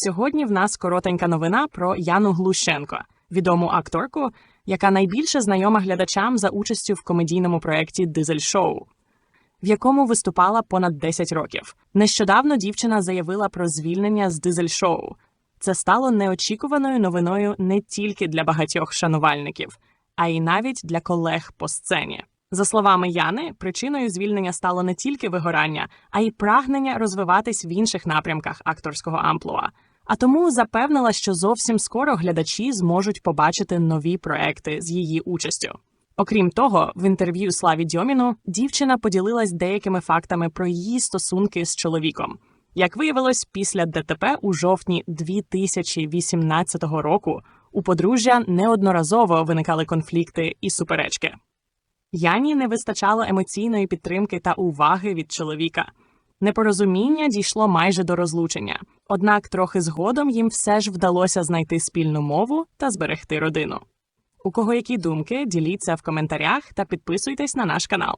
Сьогодні в нас коротенька новина про Яну Глущенко, відому акторку, яка найбільше знайома глядачам за участю в комедійному проєкті Дизель Шоу, в якому виступала понад 10 років. Нещодавно дівчина заявила про звільнення з Дизель Шоу. Це стало неочікуваною новиною не тільки для багатьох шанувальників, а й навіть для колег по сцені. За словами Яни, причиною звільнення стало не тільки вигорання, а й прагнення розвиватись в інших напрямках акторського амплуа. А тому запевнила, що зовсім скоро глядачі зможуть побачити нові проекти з її участю. Окрім того, в інтерв'ю Славі Дьоміну дівчина поділилась деякими фактами про її стосунки з чоловіком. Як виявилось, після ДТП у жовтні 2018 року у подружжя неодноразово виникали конфлікти і суперечки. Яні не вистачало емоційної підтримки та уваги від чоловіка. Непорозуміння дійшло майже до розлучення, однак трохи згодом їм все ж вдалося знайти спільну мову та зберегти родину. У кого які думки, діліться в коментарях та підписуйтесь на наш канал.